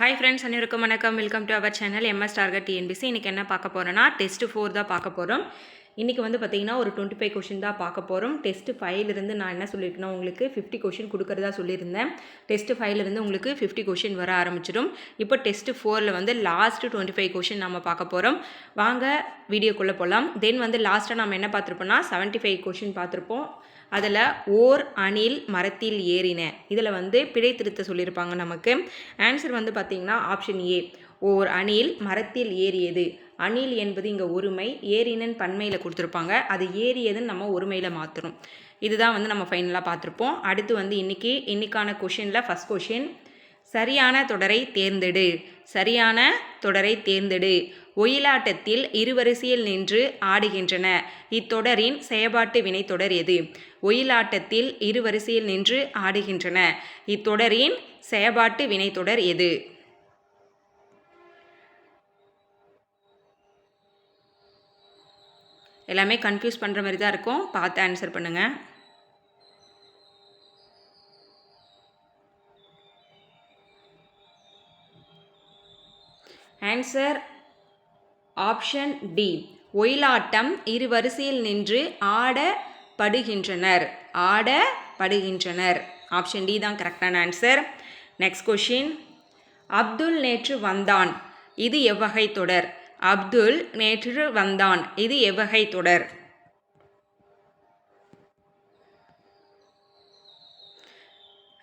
Hi friends அனைவருக்கும் வணக்கம். Welcome to our channel M S target TNPSC இன்றைக்கி என்ன பார்க்க போகிறோன்னா டெஸ்ட் ஃபோர் தான் பார்க்க போகிறோம் இன்றைக்கி வந்து பார்த்திங்கன்னா ஒரு டுவெண்ட்டி ஃபைவ் கொஷின் தான் பார்க்க போகிறோம் டெஸ்ட் ஃபைவ்லேருந்து நான் என்ன சொல்லியிருக்கேன்னா உங்களுக்கு ஃபிஃப்டி கொஷின் கொடுக்குறதா சொல்லியிருந்தேன். டெஸ்ட் ஃபைவ்லேருந்து உங்களுக்கு ஃபிஃப்டி கொஷின் வர ஆரம்பிச்சிடும். இப்போ டெஸ்ட் ஃபோரில் வந்து லாஸ்ட் டுவெண்ட்டி ஃபைவ் கொஷின் நம்ம பார்க்க போகிறோம் வாங்க வீடியோக்குள்ளே போகலாம் தென் வந்து லாஸ்ட்டாக நம்ம என்ன பார்த்துருப்போம்னா செவன்ட்டி ஃபைவ் கொஷின் பார்த்துருப்போம். அதில் ஓர் அணில் மரத்தில் ஏறின. இதில் வந்து பிழை திருத்த சொல்லியிருப்பாங்க நமக்கு. ஆன்சர் வந்து பார்த்திங்கன்னா ஆப்ஷன் ஏ ஓர் அணில் மரத்தில் ஏறியது. அணில் என்பது இங்கே ஒருமை ஏறினன் பன்மையில் கொடுத்துருப்பாங்க. அது ஏறியதுன்னு நம்ம ஒருமையில் மாற்றணும் இதுதான் வந்து நம்ம ஃபைனலாக பார்த்துருப்போம் அடுத்து வந்து இன்றைக்கி இன்னைக்கான கொஷினில் ஃபஸ்ட் கொஷின் சரியான தொடரை தேர்ந்தெடு. சரியான தொடரை தேர்ந்தெடு. ஒயிலாட்டத்தில் இருவரிசையில் நின்று ஆடுகின்றன. இத்தொடரின் செயற்பாட்டு வினைத்தொடர் எது? ஒயிலாட்டத்தில் இருவரிசையில் நின்று ஆடுகின்றன. இத்தொடரின் செயற்பாட்டு வினைத்தொடர் எது? எல்லாமே கன்ஃபியூஸ் பண்ணுற மாதிரி தான் இருக்கும். பார்த்து ஆன்சர் பண்ணுங்கள் ஆன்சர் ஆப்ஷன் டி ஒயிலாட்டம் இரு வரிசையில் நின்று ஆடப்படுகின்றனர். ஆடப்படுகின்றனர். ஆப்ஷன் டி தான் கரெக்டான ஆன்சர் நெக்ஸ்ட் கொஷின் அப்துல் நேற்று வந்தான். இது எவ்வகை தொடர்? அப்துல் நேற்று வந்தான். இது எவ்வகை தொடர்?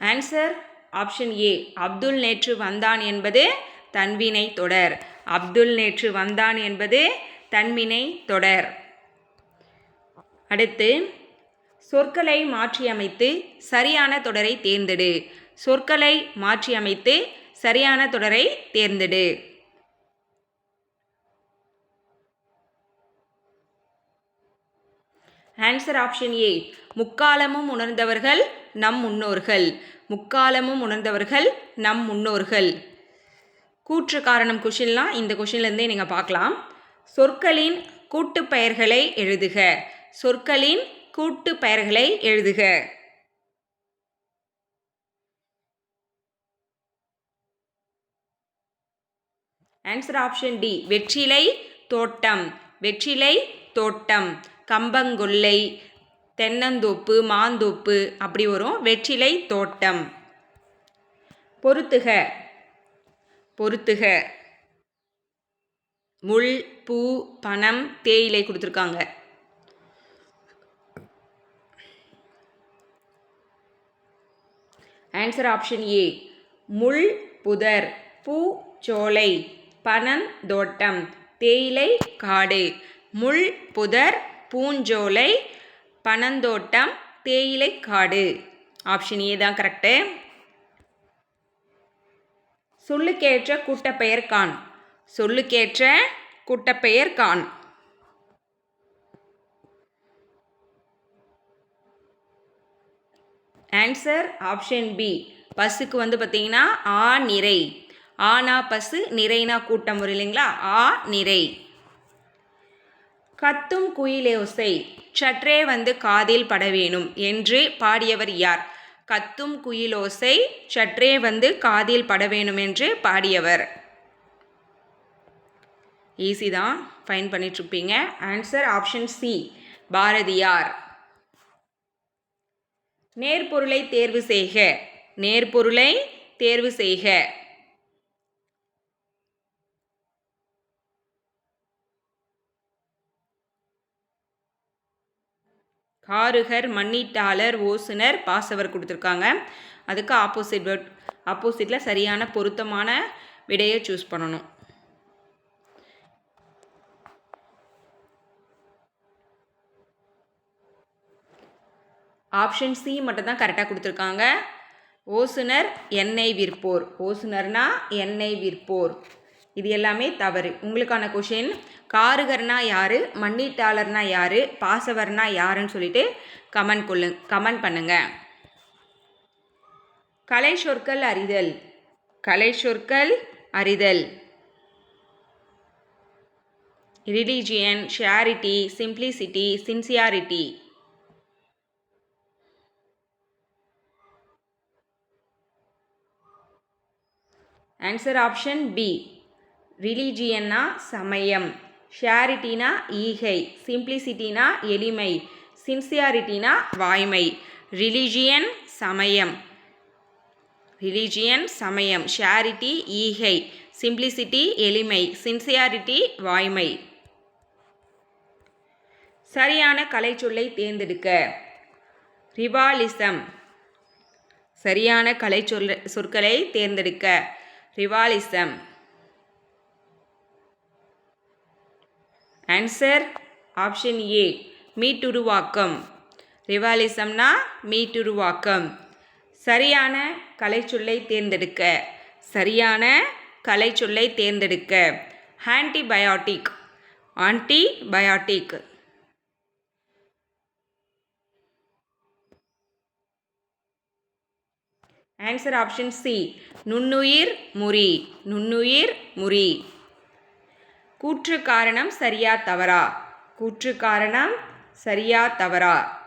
ஆன்சர் ஆப்ஷன் ஏ அப்துல் நேற்று வந்தான் என்பது தன்வினை தொடர். அப்துல் நேற்று வந்தான் என்பது தன்வினை தொடர். அடுத்து சொற்களை மாற்றியமைத்து சரியான தொடரை தேர்ந்தெடு. சொற்களை மாற்றியமைத்து சரியான தொடரை தேர்ந்தெடு. ஆன்சர் ஆப்ஷன் ஏ முக்காலமும் உணர்ந்தவர்கள் நம் முன்னோர்கள். முக்காலமும் உணர்ந்தவர்கள் நம் முன்னோர்கள். கூற்று காரணம் கொஷின்லாம் இந்த கொஷின்லேருந்தே நீங்கள் பார்க்கலாம். சொற்களின் கூட்டு பெயர்களை எழுதுக. சொற்களின் கூட்டு பெயர்களை எழுதுக. ஆன்சர் ஆப்ஷன் டி வெற்றிலை தோட்டம். வெற்றிலை தோட்டம். கம்பங்கொல்லை தென்னந்தோப்பு மாந்தோப்பு அப்படி வரும். வெற்றிலை தோட்டம். பொருத்துக. பொருத்துக. முள் பூ பணம் தேயிலை கொடுத்துருக்காங்க. ஆன்சர் ஆப்ஷன் ஏ முள் புதர் பூ சோலை பனந்தோட்டம் தேயிலை காடு. முள் புதர் பூஞ்சோலை பனந்தோட்டம் தேயிலை காடு. ஆப்ஷன் ஏ தான் கரெக்டு சொல்லுக்கேற்ற கூட்டப்பெயர் கான் சொல்லுக்கேற்ற கூட்டப்பெயர் கான் ஆன்சர் ஆப்ஷன் பி பஸ்ஸுக்கு வந்து பார்த்தீங்கன்னா ஆ நிறை. ஆனா பசு நிறைனா கூட்டம் வரும் இல்லைங்களா? ஆ நிறை. கத்தும் குயிலோசை. சற்றே வந்து காதில் பட வேணும் என்று பாடியவர் யார்? கத்தும் குயிலோசை சற்றே வந்து காதில் பட வேணும் என்று பாடியவர். ஈஸி தான். Fine பண்ணிட்டுருப்பீங்க. Answer option C Bharathiyar. நேர்பொருளை தேர்வு செய்க. நேர்பொருளை தேர்வு செய்க. காருகர் மண்ணீட்டாளர் ஓசுனர் பாசவர் கொடுத்துருக்காங்க. அதுக்கு ஆப்போசிட் வேர்ட் ஆப்போசிட்டில் சரியான பொருத்தமான விடையை சூஸ் பண்ணணும். ஆப்ஷன் சி மட்டும் தான் கரெக்டாக கொடுத்துருக்காங்க. ஓசுனர் எண்ணெய் விற்போர். ஓசுனர்னா எண்ணெய் விற்போர். இது எல்லாமே தவறு. உங்களுக்கான கொஷின் காருகர்னா யார் மண்ணீட்டாளர்னா யார் பாசவர்னா யாருன்னு சொல்லிட்டு கமெண்ட் கொள்ளு கமெண்ட் பண்ணுங்க. கலை சொற்கள் அறிதல். கலை சொற்கள் அறிதல். Religion charity simplicity sincerity answer option B ரிலீஜியன்னா சமயம் ஷேரிட்டினா ஈகை சிம்பிளிசிட்டினா எளிமை சின்சியாரிட்டினா வாய்மை. ரிலீஜியன் சமயம் ரிலீஜியன் சமயம் ஷேரிட்டி ஈகை சிம்பிளிசிட்டி எளிமை சின்சியாரிட்டி வாய்மை. சரியான கலைச்சொல்லை தேர்ந்தெடுக்க. ரிவாலிசம் சரியான கலைச்சொல் சொற்களை தேர்ந்தெடுக்க. ரிவாலிசம் ஆன்சர் ஆப்ஷன் ஏ மீட்டுருவாக்கம். ரிவாலிசம்னா மீட்டுருவாக்கம். சரியான கலைச்சொல்லை தேர்ந்தெடுக்க. சரியான கலைச்சொல்லை தேர்ந்தெடுக்க. Antibiotic antibiotic answer option C நுண்ணுயிர் முறி நுண்ணுயிர் முறி. கூற்று காரணம் சரியா தவறா? கூற்று காரணம் சரியா தவறா?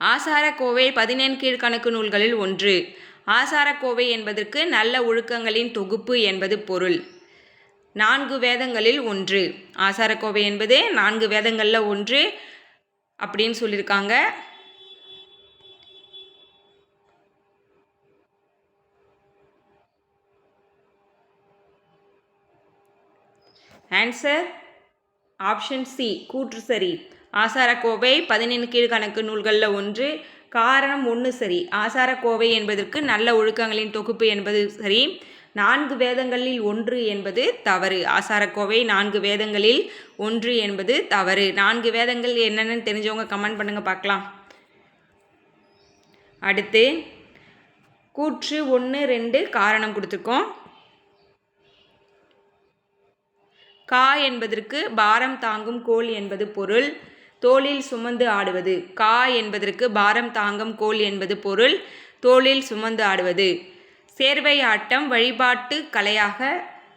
ஆசாரக்கோவை பதினெண் கீழ்கணக்கு நூல்களில் ஒன்று. ஆசாரக்கோவை என்பதற்கு நல்ல ஒழுக்கங்களின் தொகுப்பு என்பது பொருள். நான்கு வேதங்களில் ஒன்று. ஆசாரக்கோவை என்பது நான்கு வேதங்களில் ஒன்று அப்படின்னு சொல்லியிருக்காங்க. ஆன்சர் ஆப்ஷன் சி கூற்று சரி. ஆசாரக்கோவை பதினெணு கீழ்கணக்கு நூல்களில் ஒன்று காரணம் ஒன்று சரி. ஆசாரக்கோவை என்பதற்கு நல்ல ஒழுக்கங்களின் தொகுப்பு என்பது சரி. நான்கு வேதங்களில் ஒன்று என்பது தவறு. ஆசாரக்கோவை நான்கு வேதங்களில் ஒன்று என்பது தவறு. நான்கு வேதங்கள் என்னென்னு தெரிஞ்சவங்க கமெண்ட் பண்ணுங்கள் பார்க்கலாம். அடுத்து கூற்று ஒன்று ரெண்டு காரணம் கொடுத்துருக்கோம். கா என்பதற்கு பாரம் தாங்கும் கோல் என்பது பொருள் தோளில் சுமந்து ஆடுவது. கா என்பதற்கு பாரம் தாங்கும் கோல் என்பது பொருள் தோளில் சுமந்து ஆடுவது. சேர்வை ஆட்டம் வழிபாட்டு கலையாக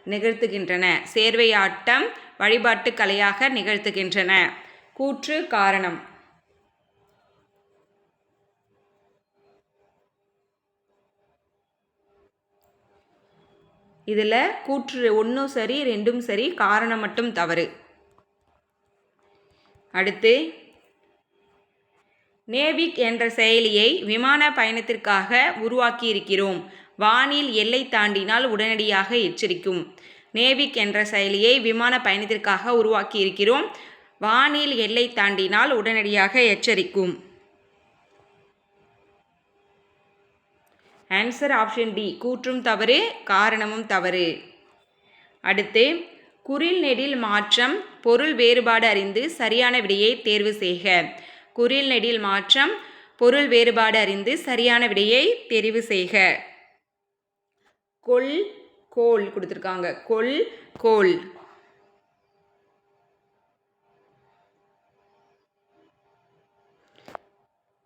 நிகழ்த்துகின்றன. சேர்வை ஆட்டம் வழிபாட்டு கலையாக நிகழ்த்துகின்றன. கூற்று காரணம். இதில் கூற்று ஒன்றும் சரி ரெண்டும் சரி காரணம் மட்டும் தவறு. அடுத்து நேவிக் என்ற செயலியை விமான பயணத்திற்காக உருவாக்கியிருக்கிறோம். வானில் எல்லை தாண்டினால் உடனடியாக எச்சரிக்கும். நேவிக் என்ற செயலியை விமான பயணத்திற்காக உருவாக்கியிருக்கிறோம். வானில் எல்லை தாண்டினால் உடனடியாக எச்சரிக்கும். ஆன்சர் ஆப்ஷன் டி கூற்றும் தவறு காரணமும் தவறு. அடுத்து குறில் நெடில் மாற்றம் பொருள் வேறுபாடு அறிந்து சரியான விடையை தேர்வு செய்க. குறில் நெடில் மாற்றம் பொருள் வேறுபாடு அறிந்து சரியான விடையை தெரிவு செய்க. கொல் கோல் கொடுத்துருக்காங்க. கொல் கோல்.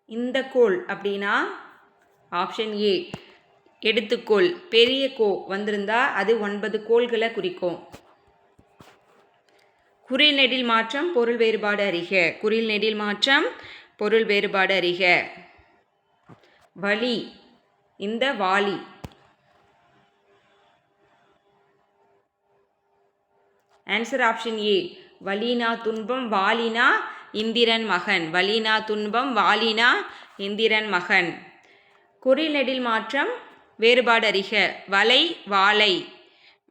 இந்த கோல் அப்படின்னா ஆப்ஷன் ஏ எடுத்துக்கோள். பெரிய கோ வந்திருந்தா அது ஒன்பது கோள்களை குறிக்கும். குறில் நெடில் மாற்றம் பொருள் வேறுபாடு அறிக. குறில் நெடில் மாற்றம் பொருள் வேறுபாடு அறிக. வலி இந்த வாலி. ஆன்சர் ஆப்ஷன் ஏ வலினா துன்பம் வாலினா இந்திரன் மகன். வலினா துன்பம் வாலினா இந்திரன் மகன். குறிநெடில் மாற்றம் வேறுபாடு அறிக. வலை வாழை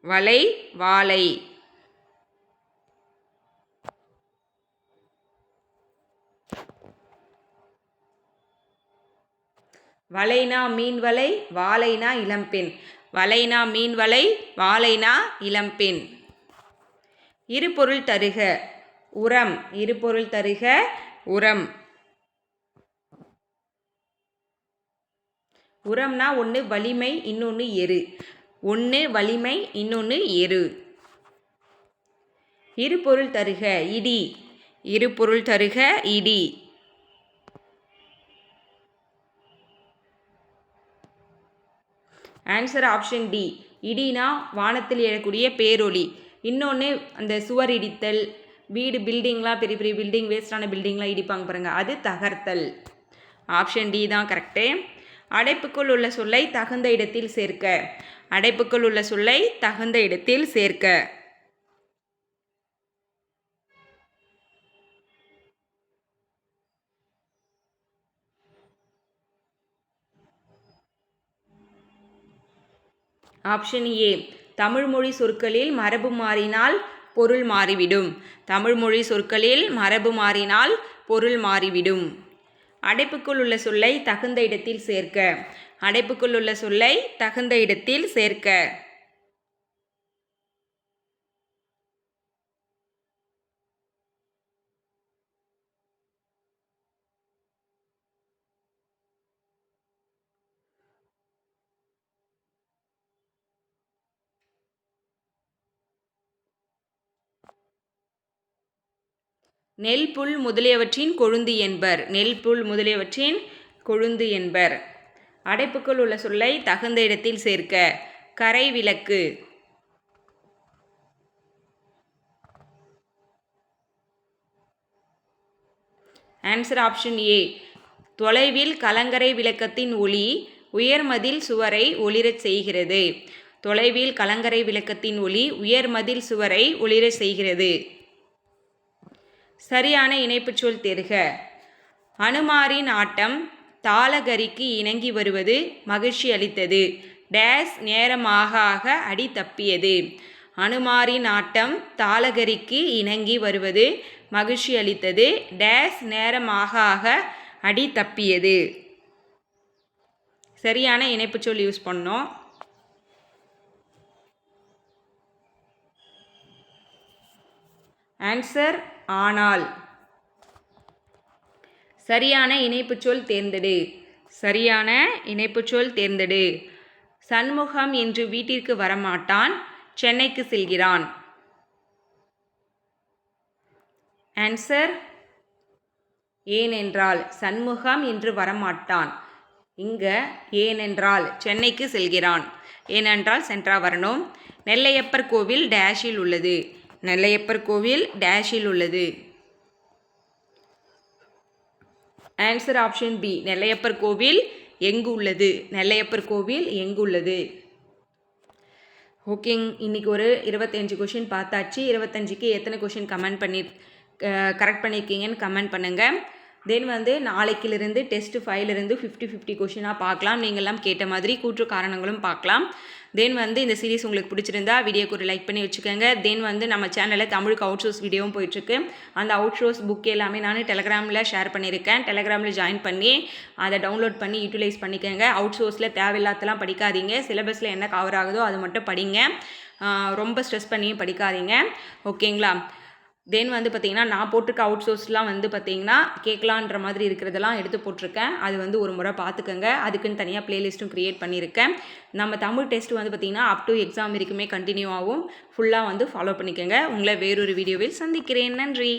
வலை வாழை வலைனா மீன் வலை வாழைனா இளம்பெண். வலைனா மீன் வலை வாழைனா இளம்பெண். இருபொருள் தருக. உரம். இருபொருள் தருக. உரம். உரம்னா ஒன்று வலிமை இன்னொன்று எரு. ஒன்று வலிமை இன்னொன்று எரு. இரு பொருள் தருக இடி. இரு பொருள் தருக இடி. ஆன்சர் ஆப்ஷன் டி இடினா வானத்தில் எழக்கூடிய பேரொளி. இன்னொன்று அந்த சுவர் இடித்தல். வீடு பில்டிங்லாம் பெரிய பெரிய பில்டிங் வேஸ்டான பில்டிங்லாம் இடிப்பாங்க பாருங்கள் அது தகர்த்தல். ஆப்ஷன் டி தான் கரெக்டு அடைப்புக்குள் உள்ள சொல்லை தகுந்த இடத்தில் சேர்க்க. அடைப்புக்குள் உள்ள சொல்லை தகுந்த இடத்தில் சேர்க்க. Option A. தமிழ்மொழி சொற்களில் மரபு மாறினால் பொருள் மாறிவிடும். தமிழ்மொழி சொற்களில் மரபு மாறினால் பொருள் மாறிவிடும். அடைப்புக்குள் உள்ள சொல்லை தகுந்த இடத்தில் சேர்க்க. அடைப்புக்குள் உள்ள சொல்லை தகுந்த இடத்தில் சேர்க்க. நெல் புல் முதலியவற்றின் கொழுந்து என்பர். நெல் புல் முதலியவற்றின் கொழுந்து என்பர். அடைப்புக்குள் உள்ள சொல்லை தகுந்த இடத்தில் சேர்க்க. கரை விளக்கு. ஆன்சர் ஆப்ஷன் ஏ தொலைவில் கலங்கரை விளக்கத்தின் ஒளி உயர்மதில் சுவரை ஒளிரச் செய்கிறது. தொலைவில் கலங்கரை விளக்கத்தின் ஒளி உயர்மதில் சுவரை ஒளிரச் செய்கிறது. சரியான இணைப்புச் சொல் தெருக அனுமாரின் ஆட்டம் தாளகரிக்கு இணங்கி வருவது மகிழ்ச்சி அளித்தது. டேஸ் நேரமாக ஆக அடி தப்பியது. அனுமாரின் ஆட்டம் தாளகரிக்கு இணங்கி வருவது மகிழ்ச்சி அளித்தது. டேஸ் நேரமாக ஆக அடி தப்பியது. சரியான இணைப்புச் சொல் யூஸ் பண்ணோம். ஆன்சர் ஆனால். சரியான இணைப்புச் சொல் தேர்ந்தெடு. சரியான இணைப்புச் சொல் தேர்ந்தெடு. சண்முகம் இன்று வீட்டிற்கு வரமாட்டான் சென்னைக்கு செல்கிறான். ஆன்சர் ஏனென்றால் சண்முகம் இன்று வரமாட்டான். இங்கே ஏனென்றால் சென்னைக்கு செல்கிறான். ஏனென்றால் சென்றா வரணும். நெல்லையப்பர் கோவில் டேஷில் உள்ளது. நெல்லையப்பர் கோவில் டேஷில் உள்ளது. ஆன்சர் ஆப்ஷன் பி நெல்லையப்பர் கோவில் எங்கு உள்ளது? நெல்லையப்பர் கோவில் எங்கு உள்ளது? ஓகேங்க இன்றைக்கி ஒரு இருபத்தஞ்சு கொஷின் பார்த்தாச்சு. இருபத்தஞ்சுக்கு எத்தனை கொஷின் கமெண்ட் பண்ணி கரெக்ட் பண்ணியிருக்கீங்கன்னு கமெண்ட் பண்ணுங்கள் தென் வந்து நாளைக்கிலிருந்து டெஸ்ட் ஃபைவ்லேருந்து ஃபிஃப்டி ஃபிஃப்டி கொஷினாக பார்க்கலாம். நீங்கள்லாம் கேட்ட மாதிரி கூற்று காரணங்களும் பார்க்கலாம். தென் வந்து இந்த சீரிஸ் உங்களுக்கு பிடிச்சிருந்தா வீடியோக்கு ஒரு லைக் பண்ணி வச்சுக்கோங்க. தென் வந்து நம்ம சேனலில் தமிழுக்கு அவுட் சோர்ஸ் வீடியோவும் போயிட்டுருக்கு. அந்த அவுட் சோர்ஸ் புக் எல்லாமே நான் டெலகிராமில் ஷேர் பண்ணியிருக்கேன். டெலகிராமில் ஜாயின் பண்ணி அதை டவுன்லோட் பண்ணி யூட்டிலைஸ் பண்ணிக்கோங்க. அவுட் சோர்ஸில் தேவையில்லாதலாம் படிக்காதீங்க. சிலபஸில் என்ன கவர் ஆகுதோ அது மட்டும் படிங்க. ரொம்ப ஸ்ட்ரெஸ் பண்ணியும் படிக்காதீங்க. ஓகேங்களா தென் வந்து பார்த்திங்கன்னா நான் போட்டிருக்க அவுட் சோர்ஸ்லாம் வந்து பார்த்திங்கன்னா கேட்கலான்ற மாதிரி இருக்கிறதெல்லாம் எடுத்து போட்டிருக்கேன். அது வந்து ஒரு முறை பார்த்துக்கோங்க அதுக்குன்னு தனியாக ப்ளேலிஸ்ட்டும் க்ரியேட் பண்ணியிருக்கேன். நம்ம தமிழ் டெஸ்ட் வந்து பார்த்திங்கன்னா அப் டு எக்ஸாம் வரைக்குமே கண்டினியூ ஆகும் ஃபுல்லாக வந்து ஃபாலோ பண்ணிக்கோங்க. உங்களை வேறொரு வீடியோவில் சந்திக்கிறேன். நன்றி.